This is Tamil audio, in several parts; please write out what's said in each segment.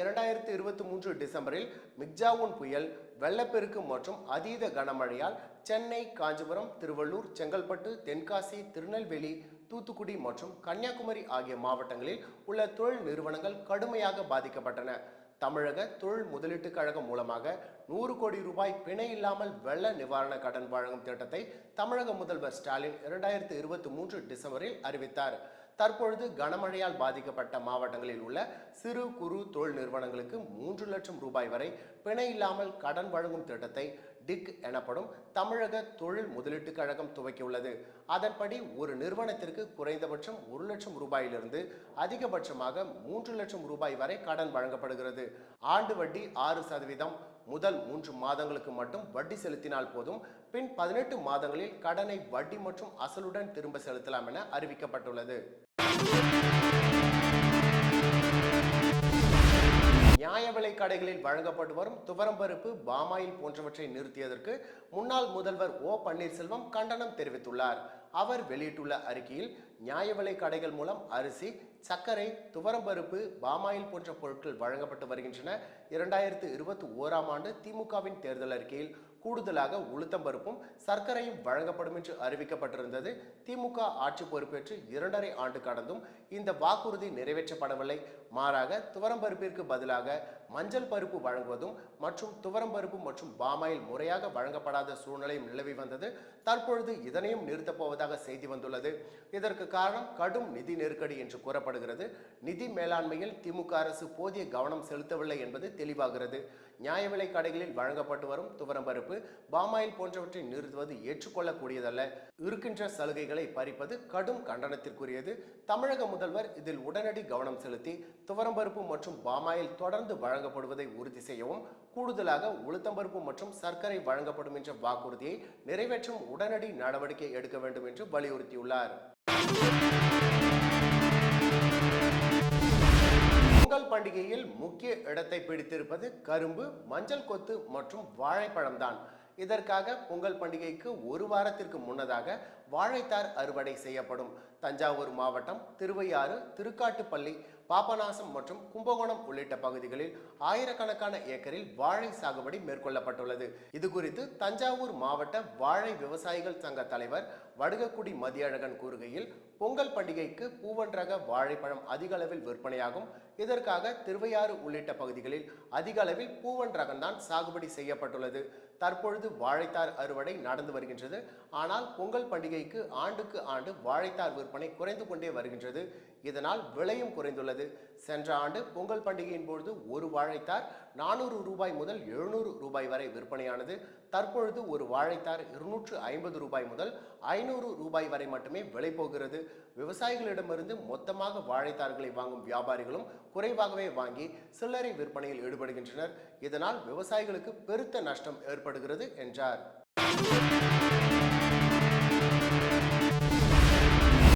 இரண்டாயிரத்தி இருபத்தி மூன்று டிசம்பரில் மிக்ஜாவுன் புயல் வெள்ளப்பெருக்கு மற்றும் அதீத கனமழையால் சென்னை காஞ்சிபுரம் திருவள்ளூர் செங்கல்பட்டு தென்காசி திருநெல்வேலி தூத்துக்குடி மற்றும் கன்னியாகுமரி ஆகிய மாவட்டங்களில் உள்ள தொழில் நிறுவனங்கள் கடுமையாக பாதிக்கப்பட்டன. தமிழக தொழில் முதலீட்டுக் கழகம் மூலமாக நூறு கோடி ரூபாய் பிணை இல்லாமல் வெள்ள நிவாரண கடன் வழங்கும் திட்டத்தை தமிழக முதல்வர் ஸ்டாலின் இரண்டாயிரத்தி இருபத்தி மூன்று டிசம்பரில் அறிவித்தார். தற்பொழுது கனமழையால் பாதிக்கப்பட்ட மாவட்டங்களில் உள்ள சிறு குறு தொழில் நிறுவனங்களுக்கு மூன்று லட்சம் ரூபாய் வரை பிணை இல்லாமல் கடன் வழங்கும் திட்டத்தை டிக் எனப்படும் தமிழக தொழில் முதலீட்டுக் கழகம் துவக்கியுள்ளது அதன்படி ஒரு நிறுவனத்திற்கு குறைந்தபட்சம் ஒரு லட்சம் ரூபாயிலிருந்து அதிகபட்சமாக மூன்று லட்சம் ரூபாய் வரை கடன் வழங்கப்படுகிறது. ஆண்டு வட்டி ஆறு சதவீதம். முதல் மூன்று மாதங்களுக்கு மட்டும் வட்டி செலுத்தினால் போதும். பின் பதினெட்டு மாதங்களில் கடனை வட்டி மற்றும் அசலுடன் திரும்ப செலுத்தலாம் என அறிவிக்கப்பட்டுள்ளது. நியாய விலை கடைகளில் வழங்கப்பட்டு வரும் துவரம்பருப்பு பாமாயில் போன்றவற்றை நிறுத்தியதற்கு முன்னாள் முதல்வர் ஓ பன்னீர்செல்வம் கண்டனம் தெரிவித்துள்ளார். அவர் வெளியிட்டுள்ள அறிக்கையில் நியாய விலை கடைகள் மூலம் அரிசி சர்க்கரை துவரம்பருப்பு பாமாயில் போன்ற பொருட்கள் வழங்கப்பட்டு வருகின்றன. இரண்டாயிரத்து இருபத்தி ஓராம் ஆண்டு திமுகவின் தேர்தல் அறிக்கையில் கூடுதலாக உளுத்தம்பருப்பும் சர்க்கரையும் வழங்கப்படும் என்று அறிவிக்கப்பட்டிருந்தது. திமுக ஆட்சி பொறுப்பேற்று இரண்டரை ஆண்டு கடந்தும் இந்த வாக்குறுதி நிறைவேற்றப்படவில்லை. மாறாக துவரம்பருப்பிற்கு பதிலாக மஞ்சள் பருப்பு வழங்குவதும் மற்றும் துவரம்பருப்பு மற்றும் பாமாயில் முறையாக வழங்கப்படாத சூழ்நிலையும் நிலவி வந்தது. தற்பொழுது இதனையும் நிறுத்தப் போவதாக செய்தி வந்துள்ளது. இதற்கு காரணம் கடும் நிதி நெருக்கடி என்று கூறப்படுகிறது. நிதி மேலாண்மையில் திமுக அரசு போதிய கவனம் செலுத்தவில்லை என்பது தெளிவாகிறது. நியாய விலை கடைகளில் வழங்கப்பட்டு வரும் துவரம்பருப்பு பாமாயில் போன்றவற்றை நிறுத்துவது ஏற்றுக்கொள்ளக்கூடியதல்ல. இருக்கின்ற சலுகைகளை பறிப்பது கடும் கண்டனத்திற்குரியது. தமிழக முதல்வர் இதில் உடனடி கவனம் செலுத்தி துவரம்பருப்பு மற்றும் பாமாயில் தொடர்ந்து வழங்கப்படுவதை உறுதி செய்யவும் கூடுதலாக உளுத்தம்பருப்பு மற்றும் சர்க்கரை வழங்கப்படும் என்ற வாக்குறுதியை நிறைவேற்றும் உடனடி நடவடிக்கை எடுக்க வேண்டும் என்று வலியுறுத்தியுள்ளார். பொங்கல் பண்டிகையில் முக்கிய இடத்தை பிடித்திருப்பது கரும்பு மஞ்சள் கொத்து மற்றும் வாழைப்பழம்தான் இதற்காக பொங்கல் பண்டிகைக்கு ஒரு வாரத்திற்கு முன்னதாக வாழைத்தார் அறுவடை செய்யப்படும். தஞ்சாவூர் மாவட்டம் திருவையாறு திருக்காட்டுப்பள்ளி பாபநாசம் மற்றும் கும்பகோணம் உள்ளிட்ட பகுதிகளில் ஆயிரக்கணக்கான ஏக்கரில் வாழை சாகுபடி மேற்கொள்ளப்பட்டுள்ளது. இது குறித்து தஞ்சாவூர் மாவட்ட வாழை விவசாயிகள் சங்க தலைவர் வடுகக்குடி மதியழகன் கூறுகையில் பொங்கல் பண்டிகைக்கு பூவன் ரக வாழைப்பழம் அதிக அளவில் விற்பனையாகும். இதற்காக திருவையாறு உள்ளிட்ட பகுதிகளில் அதிக அளவில் பூவன் ரகம்தான் சாகுபடி செய்யப்பட்டுள்ளது. தற்பொழுது வாழைத்தார் அறுவடை நடந்து வருகின்றது. ஆனால் பொங்கல் பண்டிகைக்கு ஆண்டுக்கு ஆண்டு வாழைத்தார் விற்பனை குறைந்து கொண்டே வருகின்றது. இதனால் விலையும் குறைந்துள்ளது. சென்ற ஆண்டு பொங்கல் பண்டிகையின் பொழுது ஒரு வாழைத்தார் நானூறு ரூபாய் முதல் எழுநூறு ரூபாய் வரை விற்பனையானது. தற்பொழுது ஒரு வாழைத்தார் இருநூற்று ஐம்பது ரூபாய் முதல் ஐநூறு ரூபாய் வரை மட்டுமே விலை போகிறது. விவசாயிகளிடமிருந்து மொத்தமாக வாழைத்தார்களை வாங்கும் வியாபாரிகளும் குறைவாகவே வாங்கி சில்லறை விற்பனையில் ஈடுபடுகின்றனர். இதனால் விவசாயிகளுக்கு பெருத்த நஷ்டம் ஏற்படுகிறது என்றார்.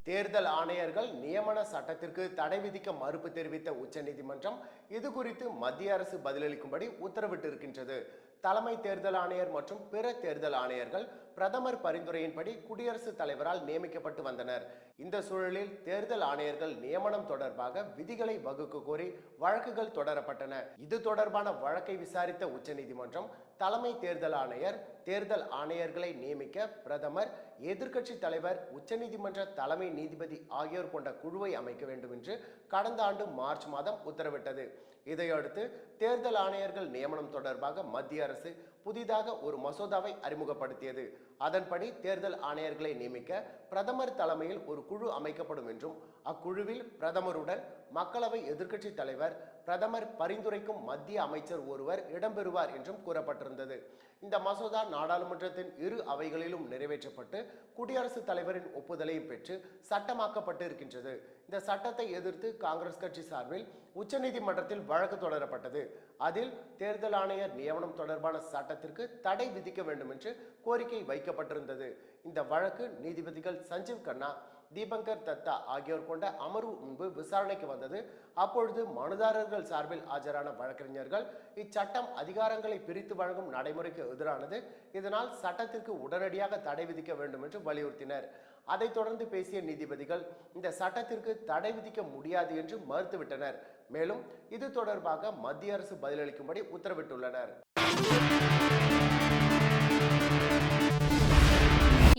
தேர்தல் ஆணையர்கள் நியமன சட்டத்திற்கு தடை விதிக்க மறுப்பு தெரிவித்த உச்சநீதிமன்றம் இது குறித்து மத்திய அரசு பதிலளிக்கும்படி உத்தரவிட்டிருக்கின்றது. தலைமை தேர்தல் ஆணையர் மற்றும் பிற தேர்தல் ஆணையர்கள் பிரதமர் பரிந்துரையின்படி குடியரசுத் தலைவரால் நியமிக்கப்பட்டு வந்தனர். இந்த சூழலில் தேர்தல் ஆணையர்கள் நியமனம் தொடர்பாக விதிகளை வகுக்க கோரி வழக்குகள் தொடரப்பட்டன. இது தொடர்பான வழக்கை விசாரித்த உச்சநீதிமன்றம் தலைமை தேர்தல் ஆணையர் தேர்தல் ஆணையர்களை நியமிக்க பிரதமர் எதிர்க்கட்சி தலைவர் உச்சநீதிமன்ற தலைமை நீதிபதி ஆகியோர் கொண்ட குழுவை அமைக்க வேண்டும் என்று கடந்த ஆண்டு மார்ச் மாதம் உத்தரவிட்டது. இதையடுத்து தேர்தல் ஆணையர்கள் நியமனம் தொடர்பாக மத்திய அரசு புதிதாக ஒரு மசோதாவை அறிமுகப்படுத்தியது. அதன்படி தேர்தல் ஆணையர்களை நியமிக்க பிரதமர் தலைமையில் ஒரு குழு அமைக்கப்படும் என்றும் அக்குழுவில் பிரதமருடன் மக்களவை எதிர்க்கட்சி தலைவர் பிரதமர் பரிந்துரைக்கும் மத்திய அமைச்சர் ஒருவர் இடம்பெறுவார் என்றும் கூறப்பட்டிருந்தது. இந்த மசோதா நாடாளுமன்றத்தின் இரு அவைகளிலும் நிறைவேற்றப்பட்டு குடியரசுத் தலைவரின் ஒப்புதலையும் பெற்று சட்டமாக்கப்பட்டு இருக்கின்றது இந்த சட்டத்தை எதிர்த்து காங்கிரஸ் கட்சி சார்பில் உச்சநீதிமன்றத்தில் வழக்கு தொடரப்பட்டது. அதில் தேர்தல் ஆணையர் நியமனம் தொடர்பான சட்டத்திற்கு தடை விதிக்க வேண்டும் என்று கோரிக்கை வைக்கப்பட்டிருந்தது. இந்த வழக்கு நீதிபதிகள் சஞ்சீவ் கண்ணா தீபங்கர் தத்தா ஆகியோர் கொண்ட அமர்வு முன்பு விசாரணைக்கு வந்தது. அப்பொழுது மனுதாரர்கள் சார்பில் ஆஜரான வழக்கறிஞர்கள் இச்சட்டம் அதிகாரங்களை பிரித்து வழங்கும் நடைமுறைக்கு எதிரானது. இதனால் சட்டத்திற்கு உடனடியாக தடை விதிக்க வேண்டும் என்று வலியுறுத்தினர். அதைத் தொடர்ந்து பேசிய நீதிபதிகள் இந்த சட்டத்திற்கு தடை விதிக்க முடியாது என்று மறுத்துவிட்டனர். மேலும் இது தொடர்பாக மத்திய அரசு பதிலளிக்கும்படி உத்தரவிட்டுள்ளனர்.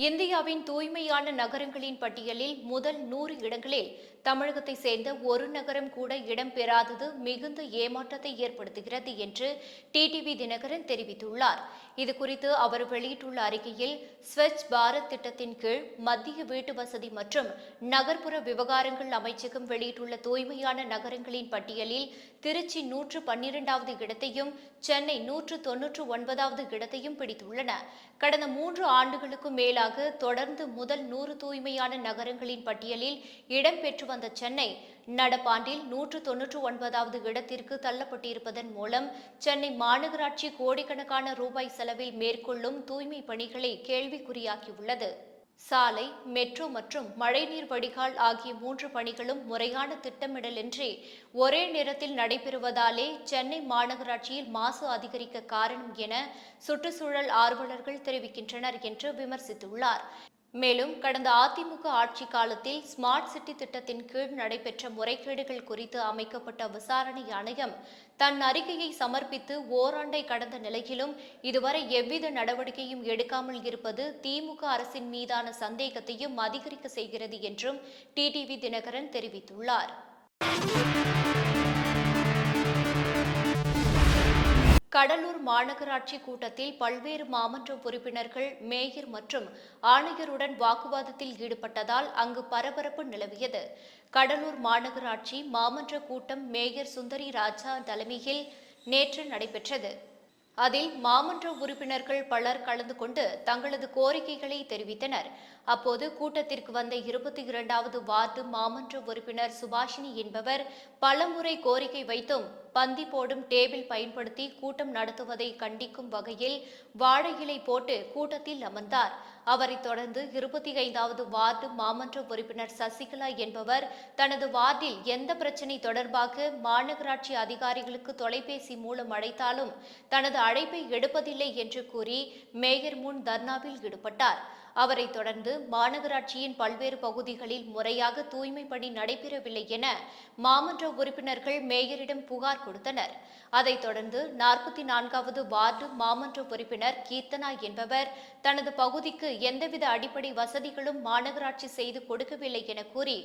இந்தியாவின் தூய்மையான நகரங்களின் பட்டியலில் முதல் நூறு இடங்களில் தமிழகத்தை சேர்ந்த ஒரு நகரம் கூட இடம்பெறாதது மிகுந்த ஏமாற்றத்தை ஏற்படுத்துகிறது என்று டிடிவி தினகரன் தெரிவித்துள்ளார். இது குறித்து அவர் வெளியிட்டுள்ள அறிக்கையில் ஸ்வச் பாரத் திட்டத்தின் கீழ் மத்திய வீட்டு வசதி மற்றும் நகர்ப்புற விவகாரங்கள் அமைச்சகம் வெளியிட்டுள்ள தூய்மையான நகரங்களின் பட்டியலில் திருச்சி நூற்று பன்னிரெண்டாவது இடத்தையும் சென்னை நூற்று தொன்னூற்று ஒன்பதாவது இடத்தையும் பிடித்துள்ளன. கடந்த மூன்று ஆண்டுகளுக்கும் மேலாக தொடர்ந்து முதல் நூறு தூய்மையான நகரங்களின் பட்டியலில் இடம்பெற்று வந்த சென்னை நடப்பாண்டில் நூற்று தொன்னூற்று ஒன்பதாவது இடத்திற்கு தள்ளப்பட்டிருப்பதன் மூலம் சென்னை மாநகராட்சி கோடிக்கணக்கான ரூபாய் செலவில் மேற்கொள்ளும் தூய்மை பணிகளை கேள்விக்குறியாக்கியுள்ளது. சாலை மெட்ரோ மற்றும் மழைநீர் வடிகால் ஆகிய மூன்று பணிகளும் முறையான திட்டமிடலின்றி ஒரே நேரத்தில் நடைபெறுவதாலே சென்னை மாநகராட்சியில் மாசு அதிகரிக்க காரணம் என சுற்றுச்சூழல் ஆர்வலர்கள் தெரிவிக்கின்றனர் என்று விமர்சித்துள்ளார். மேலும் கடந்த அதிமுக ஆட்சி காலத்தில் ஸ்மார்ட் சிட்டி திட்டத்தின் கீழ் நடைபெற்ற முறைகேடுகள் குறித்து அமைக்கப்பட்ட விசாரணை ஆணையம் தன் அறிக்கையை சமர்ப்பித்து ஓராண்டை கடந்த நிலையிலும் இதுவரை எவ்வித நடவடிக்கையும் எடுக்காமல் இருப்பது திமுக அரசின் மீதான சந்தேகத்தையும் அதிகரிக்க செய்கிறது என்றும் டிடிவி தினகரன் தெரிவித்துள்ளார். கடலூர் மாநகராட்சி கூட்டத்தில் பல்வேறு மாமன்ற உறுப்பினர்கள் மேயர் மற்றும் ஆணையருடன் வாக்குவாதத்தில் ஈடுபட்டதால் அங்கு பரபரப்பு நிலவியது. கடலூர் மாநகராட்சி மாமன்ற கூட்டம் மேயர் சுந்தரி ராஜா தலைமையில் நேற்று நடைபெற்றது. அதில் மாமன்ற உறுப்பினர்கள் பலர் கலந்து கொண்டு தங்களது கோரிக்கைகளை தெரிவித்தனர். அப்போது கூட்டத்திற்கு வந்த இருபத்தி இரண்டாவது வார்டு மாமன்ற உறுப்பினர் சுபாஷினி என்பவர் பலமுறை கோரிக்கை வைத்தும் பந்தி போடும் டேபிள் பயன்படுத்தி கூட்டம் நடத்துவதை கண்டிக்கும் வகையில் வாழை இலை போட்டு கூட்டத்தில் அமர்ந்தார். அவரைத் தொடர்ந்து இருபத்தி ஐந்தாவது வார்டு மாமன்ற உறுப்பினர் சசிகலா என்பவர் தனது வார்டில் எந்த பிரச்சினை தொடர்பாக மாநகராட்சி அதிகாரிகளுக்கு தொலைபேசி மூலம் அழைத்தாலும் தனது அழைப்பை எடுப்பதில்லை என்று கூறி மேயர் முன் தர்ணாவில் ஈடுபட்டார். அவரை தொடர்ந்து மாநகராட்சியின் பல்வேறு பகுதிகளில் முறையாக தூய்மை பணி நடைபெறவில்லை என மாமன்ற உறுப்பினர்கள் மேயரிடம் புகார் கொடுத்தனர். அதைத் தொடர்ந்து நாற்பத்தி நான்காவது வார்டு மாமன்ற உறுப்பினர் கீர்த்தனா என்பவர் தனது பகுதிக்கு எந்தவித அடிப்படை வசதிகளும் மாநகராட்சி செய்து கொடுக்கவில்லை என கூறி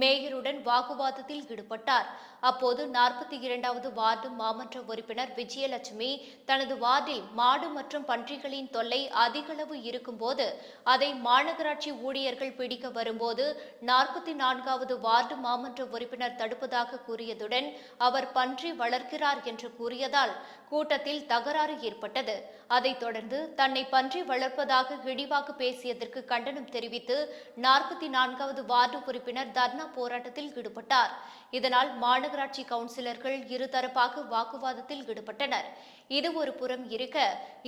மேயருடன் வாக்குவாதத்தில் ஈடுபட்டார். அப்போது நாற்பத்தி இரண்டாவது வார்டு மாமன்ற உறுப்பினர் விஜயலட்சுமி தனது வார்டில் மாடு மற்றும் பன்றிகளின் தொல்லை அதிகளவு இருக்கும்போது அதை மாநகராட்சி ஊழியர்கள் பிடிக்க வரும்போது நாற்பத்தி நான்காவது வார்டு மாமன்ற உறுப்பினர் தடுப்பதாக கூறியதுடன் அவர் பன்றி வளர்க்கிறார் என்று கூறியதால் கூட்டத்தில் தகராறு ஏற்பட்டது. அதைத் தொடர்ந்து தன்னை பன்றி வளர்ப்பதாக இழிவாக பேசியதற்கு கண்டனம் தெரிவித்து நாற்பத்தி நான்காவது வார்டு உறுப்பினர் தர்ணா போராட்டத்தில் ஈடுபட்டார். இதனால் மாநகராட்சி கவுன்சிலர்கள் இருதரப்பாக வாக்குவாதத்தில் ஈடுபட்டனர். இது ஒரு புறம் இருக்க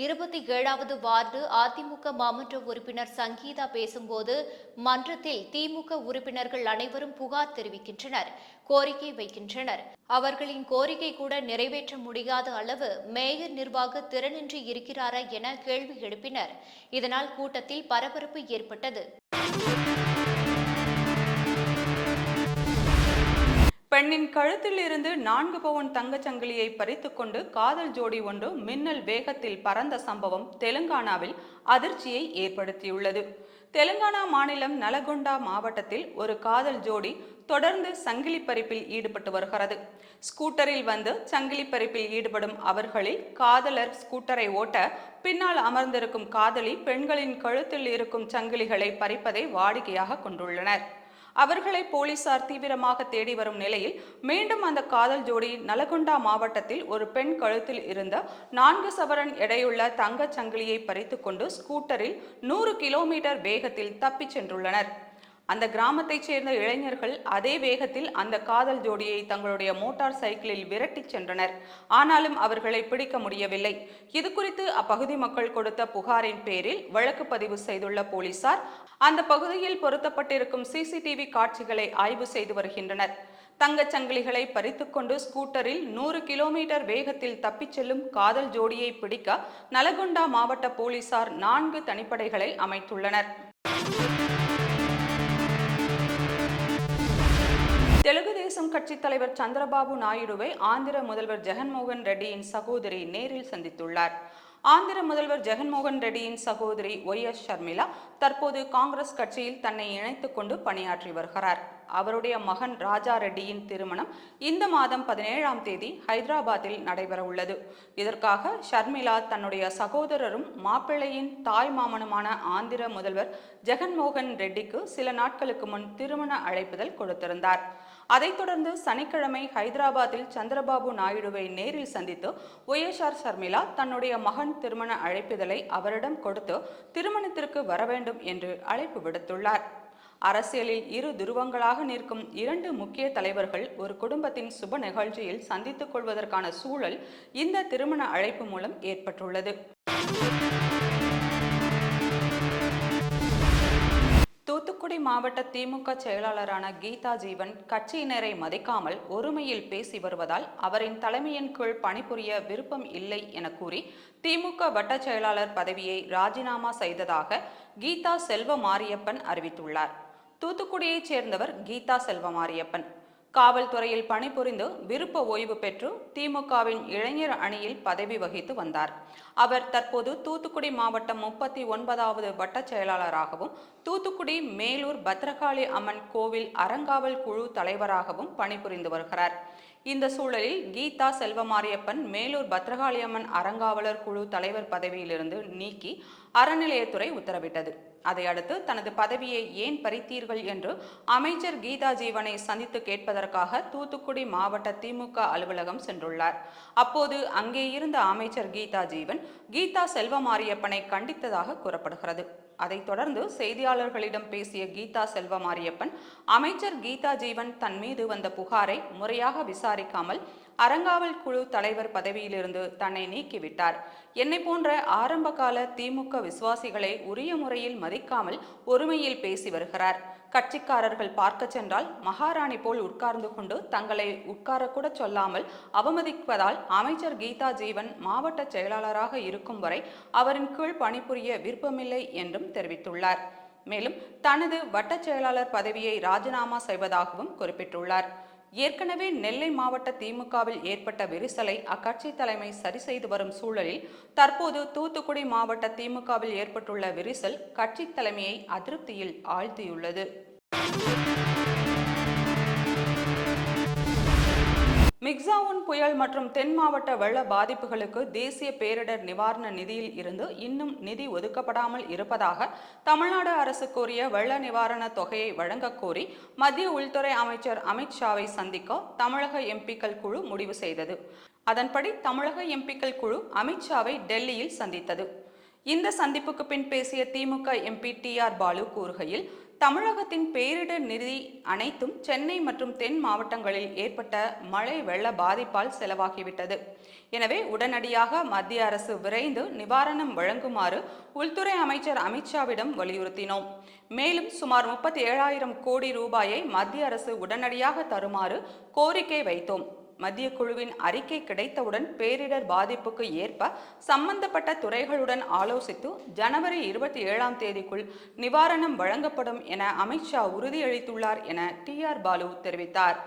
இருபத்தி ஏழாவது வார்டு அதிமுக மாமன்ற உறுப்பினர் சங்கீதா பேசும்போது மன்றத்தில் திமுக உறுப்பினர்கள் அனைவரும் புகார் தெரிவிக்கின்றனர் கோரிக்கை வைக்கின்றனர். அவர்களின் கோரிக்கை கூட நிறைவேற்ற முடியாத அளவு மேயர் நிர்வாக திறனின்றி இருக்கிறாரா என கேள்வி எழுப்பினர். இதனால் கூட்டத்தில் பரபரப்பு ஏற்பட்டது. பெண்ணின் கழுத்தில் இருந்து நான்கு பவுன் தங்கச் சங்கிலியை பறித்துக்கொண்டு காதல் ஜோடி ஒன்று மின்னல் வேகத்தில் பறந்த சம்பவம் தெலுங்கானாவில் அதிர்ச்சியை ஏற்படுத்தியுள்ளது. தெலுங்கானா மாநிலம் நலகொண்டா மாவட்டத்தில் ஒரு காதல் ஜோடி தொடர்ந்து சங்கிலி பறிப்பில் ஈடுபட்டு வருகிறது. ஸ்கூட்டரில் வந்து சங்கிலி பறிப்பில் ஈடுபடும் அவர்களில் காதலர் ஸ்கூட்டரை ஓட்ட பின்னால் அமர்ந்திருக்கும் காதலி பெண்களின் கழுத்தில் இருக்கும் சங்கிலிகளை பறிப்பதை வாடிக்கையாக கொண்டுள்ளனர். அவர்களை போலீசார் தீவிரமாக தேடி வரும் நிலையில் மீண்டும் அந்த காதல் ஜோடி நலகொண்டா மாவட்டத்தில் ஒரு பெண் கழுத்தில் இருந்த நான்கு சவரன் எடையுள்ள தங்கச் சங்கிலியை பறித்துக்கொண்டு ஸ்கூட்டரில் நூறு கிலோமீட்டர் வேகத்தில் தப்பிச் சென்றுள்ளனர். அந்த கிராமத்தைச் சேர்ந்த இளைஞர்கள் அதே வேகத்தில் அந்த காதல் ஜோடியை தங்களுடைய மோட்டார் சைக்கிளில் விரட்டிச் சென்றனர். ஆனாலும் அவர்களை பிடிக்க முடியவில்லை. இது குறித்து அப்பகுதி மக்கள் கொடுத்த புகாரின் பேரில் வழக்கு பதிவு செய்துள்ள போலீசார் அந்த பகுதியில் பொருத்தப்பட்டிருக்கும் சிசிடிவி காட்சிகளை ஆய்வு செய்து வருகின்றனர். தங்கச் சங்கிலிகளை பறித்துக்கொண்டு ஸ்கூட்டரில் நூறு கிலோமீட்டர் வேகத்தில் தப்பிச் செல்லும் காதல் ஜோடியை பிடிக்க நலகொண்டா மாவட்ட போலீசார் நான்கு தனிப்படைகளை அமைத்துள்ளனர். தெலுங்கு தேசம் கட்சித் தலைவர் சந்திரபாபு நாயுடுவை ஆந்திர முதல்வர் ஜெகன்மோகன் ரெட்டியின் சகோதரி நேரில் சந்தித்துள்ளார். ஆந்திர முதல்வர் ஜெகன்மோகன் ரெட்டியின் சகோதரி ஒய் எஸ் ஷர்மிளா தற்போது காங்கிரஸ் கட்சியில் தன்னை இணைத்துக் கொண்டு பணியாற்றி வருகிறார். அவருடைய மகன் ராஜா ரெட்டியின் திருமணம் இந்த மாதம் பதினேழாம் தேதி ஹைதராபாத்தில் நடைபெற உள்ளது. இதற்காக ஷர்மிளா தன்னுடைய சகோதரரும் மாப்பிள்ளையின் தாய் மாமனுமான ஆந்திர முதல்வர் ஜெகன்மோகன் ரெட்டிக்கு சில நாட்களுக்கு முன் திருமண அழைப்புதல் கொடுத்திருந்தார். அதைத் தொடர்ந்து சனிக்கிழமை ஹைதராபாத்தில் சந்திரபாபு நாயுடுவை நேரில் சந்தித்து ஒய்எஸ்ஆர் சர்மிளா தன்னுடைய மகன் திருமண அழைப்பிதழை அவரிடம் கொடுத்து திருமணத்திற்கு வர வேண்டும் என்று அழைப்பு விடுத்துள்ளார். அரசியலில் இரு துருவங்களாக நிற்கும் இரண்டு முக்கிய தலைவர்கள் ஒரு குடும்பத்தின் சுப நிகழ்ச்சியில் சந்தித்துக் கொள்வதற்கான சூழல் இந்த திருமண அழைப்பு மூலம் ஏற்பட்டுள்ளது. தூத்துக்குடி மாவட்ட திமுக செயலாளரான கீதா ஜீவன் கட்சியினரை மதிக்காமல் ஒருமையில் பேசி வருவதால் அவரின் தலைமையின் கீழ் பணிபுரிய விருப்பம் இல்லை என கூறி திமுக வட்ட செயலாளர் பதவியை ராஜினாமா செய்ததாக கீதா செல்வ மாரியப்பன் அறிவித்துள்ளார். தூத்துக்குடியைச் சேர்ந்தவர் கீதா செல்வ மாரியப்பன். காவல்துறையில் பணிபுரிந்து விருப்ப ஓய்வு பெற்று திமுகவின் இளைஞர் அணியில் பதவி வகித்து வந்தார். அவர் தற்போது தூத்துக்குடி மாவட்டம் முப்பத்தி ஒன்பதாவது வட்ட செயலாளராகவும் தூத்துக்குடி மேலூர் பத்ரகாளி அம்மன் கோவில் அறங்காவல் குழு தலைவராகவும் பணிபுரிந்து வருகிறார். இந்த சூழலில் கீதா செல்வமாரியப்பன் மேலூர் பத்ரகாளியம்மன் அறங்காவலர் குழு தலைவர் பதவியிலிருந்து நீக்கி அறநிலையத்துறை உத்தரவிட்டது. அதையடுத்து தனது பதவியை ஏன் பறித்தீர்கள் என்று அமைச்சர் கீதா ஜீவனை சந்தித்து கேட்பதற்காக தூத்துக்குடி மாவட்ட திமுக அலுவலகம் சென்றுள்ளார். அப்போது அங்கே இருந்த அமைச்சர் கீதா ஜீவன் கீதா செல்வமாரியப்பனை கண்டித்ததாக கூறப்படுகிறது. அதைத் தொடர்ந்து செய்தியாளர்களிடம் பேசிய கீதா செல்வமாரியப்பன் அமைச்சர் கீதா ஜீவன் தன் மீது வந்த புகாரை முறையாக விசாரிக்காமல் அறங்காவல் குழு தலைவர் பதவியிலிருந்து தன்னை நீக்கிவிட்டார். என்னை போன்ற ஆரம்பகால திமுக விசுவாசிகளை உரிய முறையில் மதிக்காமல் ஒருமையில் பேசி வருகிறார். கட்சிக்காரர்கள் பார்க்க சென்றால் மகாராணி போல் உட்கார்ந்து கொண்டு தங்களை உட்காரக்கூட சொல்லாமல் அவமதிப்பதால் அமைச்சர் கீதா ஜீவன் மாவட்ட செயலாளராக இருக்கும் வரை அவரின் கீழ் பணிபுரிய விருப்பமில்லை என்றும் தெரிவித்துள்ளார். மேலும் தனது வட்டச் செயலாளர் பதவியை ராஜினாமா செய்வதாகவும் குறிப்பிட்டுள்ளார். ஏற்கனவே நெல்லை மாவட்ட திமுகவில் ஏற்பட்ட விரிசலை அக்கட்சி தலைமை சரி செய்து வரும் சூழலில் தற்போது தூத்துக்குடி மாவட்ட திமுகவில் ஏற்பட்டுள்ள விரிசல் கட்சி தலைமையை அதிருப்தியில் ஆழ்த்தியுள்ளது. மிக்சாவுன் புயல் மற்றும் தென் மாவட்ட வெள்ள பாதிப்புகளுக்கு தேசிய பேரிடர் நிவாரண நிதியில் இருந்து இன்னும் நிதி ஒதுக்கப்படாமல் இருப்பதாக தமிழ்நாடு அரசு கோரிய வெள்ள நிவாரண தொகையை வழங்கக் கோரி மத்திய உள்துறை அமைச்சர் அமித்ஷாவை சந்திக்க தமிழக எம்பிக்கள் குழு முடிவு செய்தது. அதன்படி தமிழக எம்பிக்கள் குழு அமித்ஷாவை டெல்லியில் சந்தித்தது. இந்த சந்திப்புக்கு பின் பேசிய DMK MP T R Baalu கூறுகையில் தமிழகத்தின் பேரிடர் நிதி அனைத்தும் சென்னை மற்றும் தென் மாவட்டங்களில் ஏற்பட்ட மழை வெள்ள பாதிப்பால் செலவாகிவிட்டது. எனவே உடனடியாக மத்திய அரசு விரைந்து நிவாரணம் வழங்குமாறு உள்துறை அமைச்சர் அமித்ஷாவிடம் வலியுறுத்தினோம். மேலும் சுமார் முப்பத்தி ஏழாயிரம் கோடி ரூபாயை மத்திய அரசு உடனடியாக தருமாறு கோரிக்கை வைத்தோம். மத்திய குழுவின் அறிக்கை கிடைத்தவுடன் பேரிடர் பாதிப்புக்கு ஏற்ப சம்பந்தப்பட்ட துறைகளுடன் ஆலோசித்து ஜனவரி இருபத்தி ஏழாம் தேதிக்குள் நிவாரணம் வழங்கப்படும் என அமித்ஷா உறுதியளித்துள்ளார் என டி ஆர் பாலு தெரிவித்தார்.